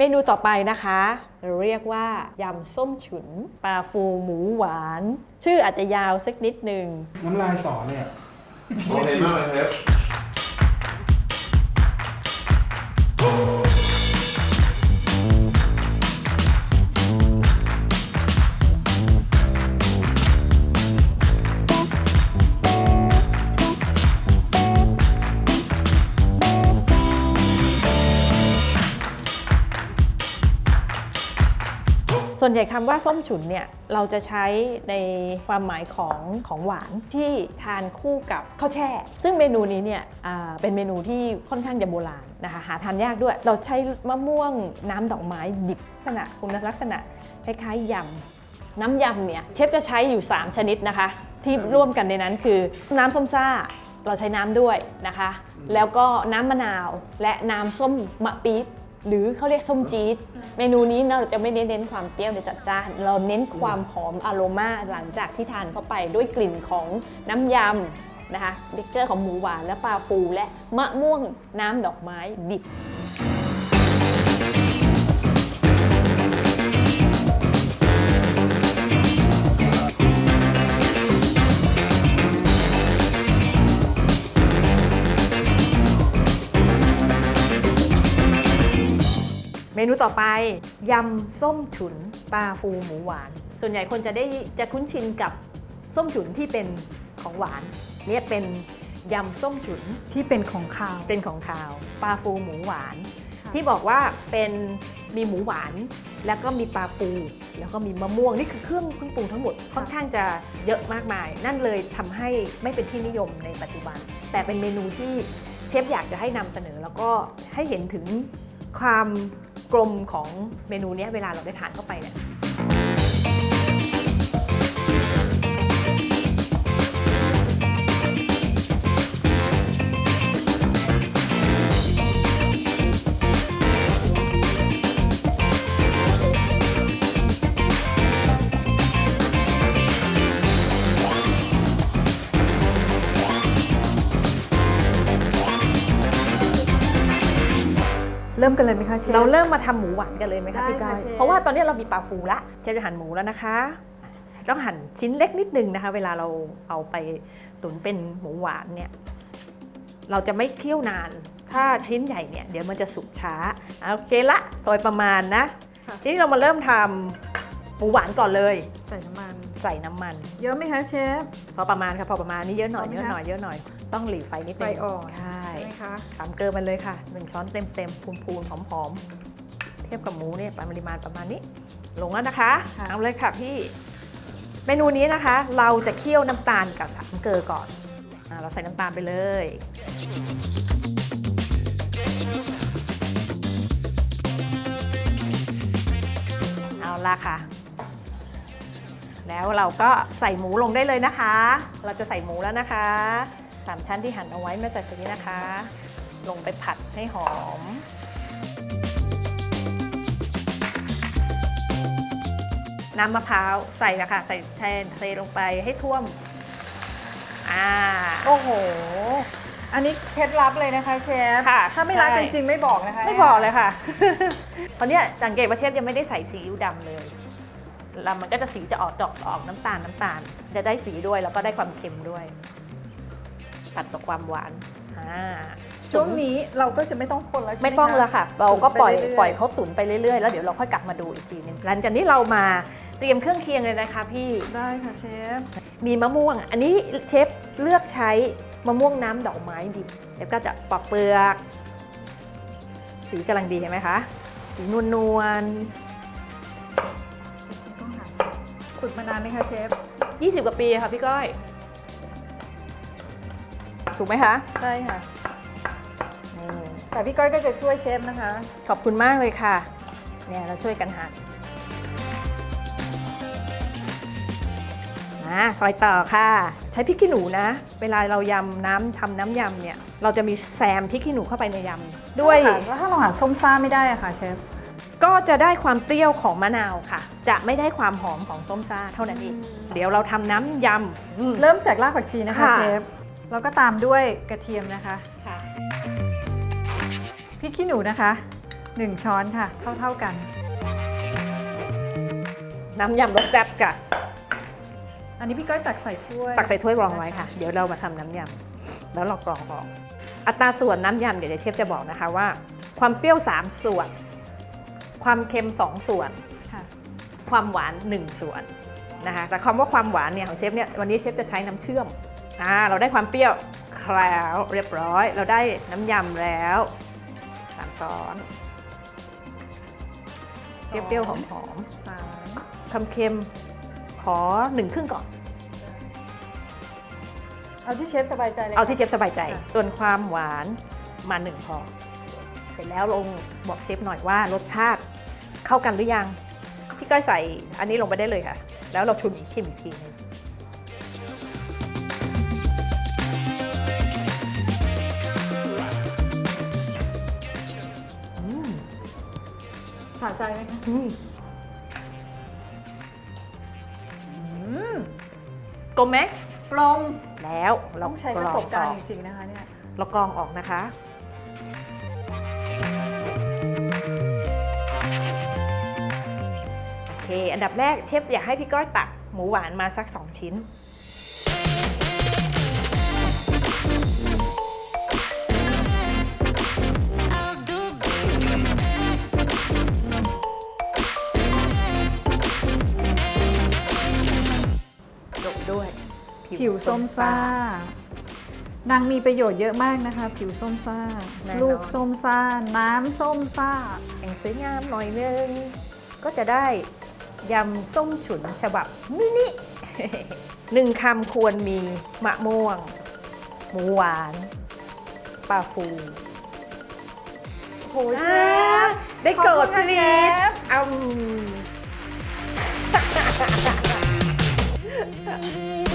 เมนูต่อไปนะคะ เราเรียกว่ายำส้มฉุนปลาฟูหมูหวาน ชื่ออาจจะยาวสักนิดหนึ่งน้ำลายสอเลยอะโอเคมากเลยเชฟ ส่วนใหญ่คำว่าส้มฉุนเนี่ยเราจะใช้ในความหมายของของหวานที่ทานคู่กับข้าวแช่ ซึ่งเมนูนี้เนี่ยเป็นเมนูที่ค่อนข้างจะโบราณนะคะหาทานยากด้วย เราใช้มะม่วงน้ำดอกไม้ดิบลักษณะคุณลักษณะคล้ายๆยำน้ำยำเนี่ยเชฟจะใช้อยู่ 3 ชนิดนะคะ ที่ร่วมกันในนั้นคือ น้ำส้มซ่าเราใช้น้ำด้วยนะคะ แล้วก็น้ำมะนาวและน้ำส้มมะปี๊ด หรือเขาเรียกส้มจี๊ดเมนูนี้เราจะไม่ได้เน้นความเปรี้ยวในจัดจ้าน เราเน้นความหอมอโรมาหลังจากที่ทานเข้าไปด้วยกลิ่นของน้ำยำนะคะเบเกอร์ของหมูหวานและปลาฟูและมะม่วงน้ำดอกไม้ดิบ เมนูต่อไปยำส้มฉุนปลาฟูหมูหวาน ส่วนใหญ่คนจะได้จะคุ้นชินกับส้มฉุนที่เป็นของหวานเนี่ยเป็นยำส้มฉุนที่เป็นของขาวเป็นของคาวปลาฟูหมูหวานค่ะที่บอกว่าเป็นมีหมูหวาน แล้วก็มีปลาฟู แล้วก็มีมะม่วงนี่คือเครื่องเครื่องปรุงทั้งหมดค่อนข้างจะเยอะมากมาย นั่นเลยทำให้ไม่เป็นที่นิยมในปัจจุบัน แต่เป็นเมนูที่เชฟอยากจะให้นำเสนอ แล้วก็ให้เห็นถึงความ กลมของเมนูนี้เวลาเราได้ทานเข้าไปเนี่ย ริ่มกันเลยไหมคะเชฟ เราเริ่มมาทำหมูหวานกันเลยไหมคะได้พี่ก้อยค่ะเชฟ เพราะว่าตอนนี้เรามีปลาฟูละเชฟจะหั่นหมูแล้วนะคะต้องหั่นชิ้นเล็กนิดนึงนะคะ เวลาเราเอาไปตุ๋นเป็นหมูหวานเนี่ยเราจะไม่เคี่ยวนาน ถ้าชิ้นใหญ่เนี่ยเดี๋ยวมันจะสุกช้าโอเคละโดยประมาณนะค่ะ ทีนี้เรามาเริ่มทำหมูหวานก่อนเลย ใส่น้ำมัน ใส่น้ำมัน เยอะไหมคะเชฟ พอประมาณค่ะพอประมาณนี้เยอะหน่อยพอไหมเยอะคะหน่อยเยอะหน่อย ต้องหลีไฟนิดนึงไฟอ่อนใช่ ใช่ไหมคะสามเกลือมันเลยค่ะหนึ่งช้อนเต็มเต็มพูนพูนๆหอมหอมๆ เทียบกับหมูเนี่ยปริมาณประมาณนี้ ลงแล้วนะคะค่ะเอาเลยค่ะพี่ เมนูนี้นะคะ เราจะเคี่ยวน้ำตาลกับสามเกลือก่อนอ่าเราใส่น้ำตาลไปเลยเอาละค่ะ แล้วเราก็ใส่หมูลงได้เลยนะคะ เราจะใส่หมูแล้วนะคะ สามชั้นที่หั่นเอาไว้เมื่อสักครู่นี้นะคะ ลงไปผัดให้หอมน้ำมะพร้าวใส่ละค่ะใส่แทนเทลงไปให้ท่วม อ่า โอ้โห อันนี้เคล็ดลับเลยนะคะเชฟค่ะถ้าไม่รักใช่จริงๆไม่บอกนะคะ ไม่บอกเลยค่ะ ตอนเนี้ยสังเกตว่าเชฟยังไม่ได้ใส่ซีอิ๊วดำเลยแล้วมันก็จะสีจะออกดอกออกน้ำตาลน้ำตาล จะได้สีด้วยแล้วก็ได้ความเค็มด้วย ตัดกับความหวานอ่าช่วงนี้เราก็จะไม่ต้องคนแล้วใช่ไหมไม่ต้องคะแล้วค่ะ เราก็ปล่อยตุ๋นไปเรื่อยๆปล่อยเขาตุ๋นไปเรื่อยๆ แล้วเดี๋ยวเราค่อยกลับมาดูอีกทีนึงหลังจากนี้เรามาเตรียมเครื่องเคียงเลยนะคะพี่ได้ค่ะเชฟมีมะม่วง อันนี้เชฟเลือกใช้มะม่วงน้ำดอกไม้ดิบแล้วก็จะปอกเปลือก สีกำลังดีเห็นไหมคะ สีนวลนวลต้องหาฝึกมานานไหมคะเชฟๆ20 กว่าปีค่ะพี่ก้อย ถูกไหมคะใช่ค่ะอืมแต่พี่ก้อยก็จะช่วยเชฟนะคะ ขอบคุณมากเลยค่ะ เนี่ยเราช่วยกันหั่นอ่าซอยต่อค่ะ ใช้พริกขี้หนูนะ เวลาเรายำน้ำทำน้ำยำเนี่ย เราจะมีแซมพริกขี้หนูเข้าไปในยำด้วยแล้วถ้าเราหาส้มซ่าไม่ได้อะค่ะเชฟก็จะได้ความเปรี้ยวของมะนาวค่ะ จะไม่ได้ความหอมของส้มซ่าเท่านั้นเอง เดี๋ยวเราทำน้ำยำอืม เริ่มจากรากผักชีนะคะค่ะ เชฟ แล้วก็ตามด้วยกระเทียมนะคะค่ะพริกขี้หนูนะคะหนึ่งช้อนค่ะเท่าเท่าๆกัน น้ำยำรสแซ่บค่ะ อันนี้พี่ก้อยตักใส่ถ้วยตักใส่ถ้วยรองไว้ค่ะ เดี๋ยวเรามาทำน้ำยำแล้วเรากรองออก อัตราส่วนน้ำยำเดี๋ยวเชฟจะบอกนะคะว่า ความเปรี้ยว 3 ส่วน ความเค็ม 2 ส่วน ค่ะ ความหวาน 1 ส่วนนะคะแต่คำว่าความหวานเนี่ยของเชฟเนี่ยวันนี้เชฟจะใช้น้ำเชื่อม อ่าเราได้ความเปรี้ยวแล้วเรียบร้อย เราได้น้ำยำแล้วสามช้อนเปรี้ยวๆหอมสามๆความเค็มขอหนึ่งครึ่งก่อน เอาที่เชฟสบายใจเลยเอาที่เชฟสบายใจค่ะส่วนความหวานมาหนึ่งพอ เสร็จแล้วลงบอกเชฟหน่อยว่ารสชาติเข้ากันหรือยัง พี่ก้อยใส่อันนี้ลงไปได้เลยค่ะ แล้วเราชุนอีกชิมอีกทีหนึง สะใจไหมคะอืมอืมกลมไหมปลงแล้วเราต้องใช้กปรระองสบการณ์อจอกริงๆนะคะเนี่ย เรากรองออกนะคะ โอเค อันดับแรกเชฟอยากให้พี่ก้อยตักหมูหวานมาสัก 2 ชิ้น ผิวส้มซ่า นางมีประโยชน์เยอะมากนะคะ ผิวส้มซ่า แน่นอน ลูกส้มซ่า น้ำส้มซ่า แต่งสวยงามหน่อยนึง ก็จะได้ยำส้มฉุนฉบับมินิ หนึ่งคำควรมีมะม่วง หมูหวานปลาฟูโอ้ยเชอ่าฟ ได้โกรธขอบคุณค่ะพลีเชสฟอืม